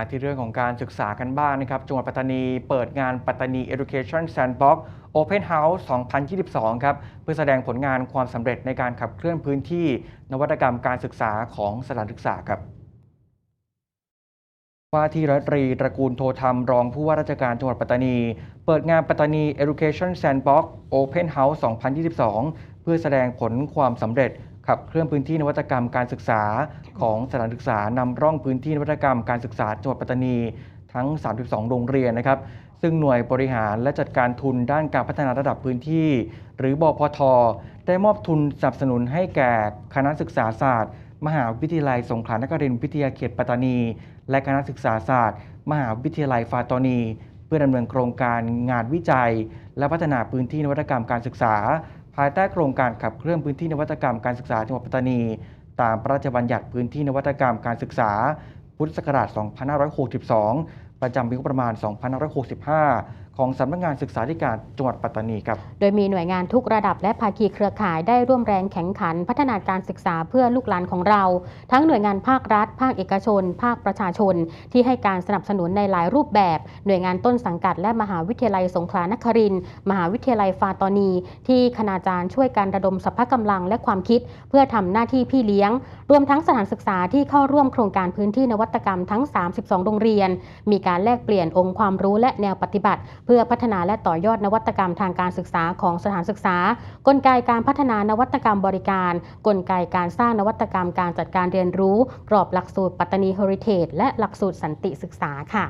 มาที่เรื่องของการศึกษากันบ้างนะครับ จังหวัดปัตตานีเปิดงานปัตตานี Education Sandbox Open House 2022 ครับ เพื่อแสดงผลงานความสำเร็จในการขับเคลื่อนพื้นที่ นวัตกรรมการศึกษาของสถานศึกษาครับว่าที่รัตรีตระกูลโทธรรม รองผู้ว่าราชการจังหวัดปัตตานี เปิดงานปัตตานี Education Sandbox Open House 2022 เพื่อแสดงผลความสำเร็จ ขับเคลื่อนพื้นที่นวัตกรรมการศึกษาของสถานศึกษานำร่องพื้นที่นวัตกรรมการศึกษาจังหวัดปัตตานีทั้ง 32 โรงเรียนนะครับ ซึ่งหน่วยบริหารและจัดการทุนด้านการพัฒนาระดับพื้นที่ หรือบพท ได้มอบทุนสนับสนุนให้แก่คณะศึกษาศาสตร์ มหาวิทยาลัยสงขลานครินทร์วิทยาเขตปัตตานี และคณะศึกษาศาสตร์ มหาวิทยาลัยฟาตอนี เพื่อดำเนินโครงการงานวิจัย และพัฒนาพื้นที่นวัตกรรมการศึกษา ภายใต้โครงการขับเคลื่อนพื้นที่นวัตกรรมการศึกษาจังหวัดปัตตานี ตามพระราชบัญญัติพื้นที่นวัตกรรมการศึกษา พุทธศักราช 2562 ประจำปีงบประมาณ 2565 ของสำนักงานศึกษาธิการจังหวัดปัตตานีครับ โดยมีหน่วยงานทุกระดับและภาคีเครือข่ายได้ร่วมแรงแข่งขัน พัฒนาการศึกษาเพื่อลูกหลานของเรา ทั้งหน่วยงานภาครัฐ ภาคเอกชน ภาคประชาชน ที่ให้การสนับสนุนในหลายรูปแบบ หน่วยงานต้นสังกัดและมหาวิทยาลัยสงขลานครินมหาวิทยาลัยฟาตอนี ที่คณาจารย์ช่วยกันระดมสรรพกำลังและความคิด เพื่อทำหน้าที่พี่เลี้ยง รวมทั้งสถานศึกษาที่เข้าร่วมโครงการพื้นที่นวัตกรรมทั้ง 32 โรงเรียน มีการแลกเปลี่ยนองค์ความรู้และแนวปฏิบัติเพื่อพัฒนาและต่อยอดนวัตกรรมทางการศึกษาของสถานศึกษา กลไกการพัฒนานวัตกรรมบริการ กลไกการสร้างนวัตกรรมการจัดการเรียนรู้ กรอบหลักสูตรปัตตานีเฮอริเทจและหลักสูตรสันติศึกษาค่ะ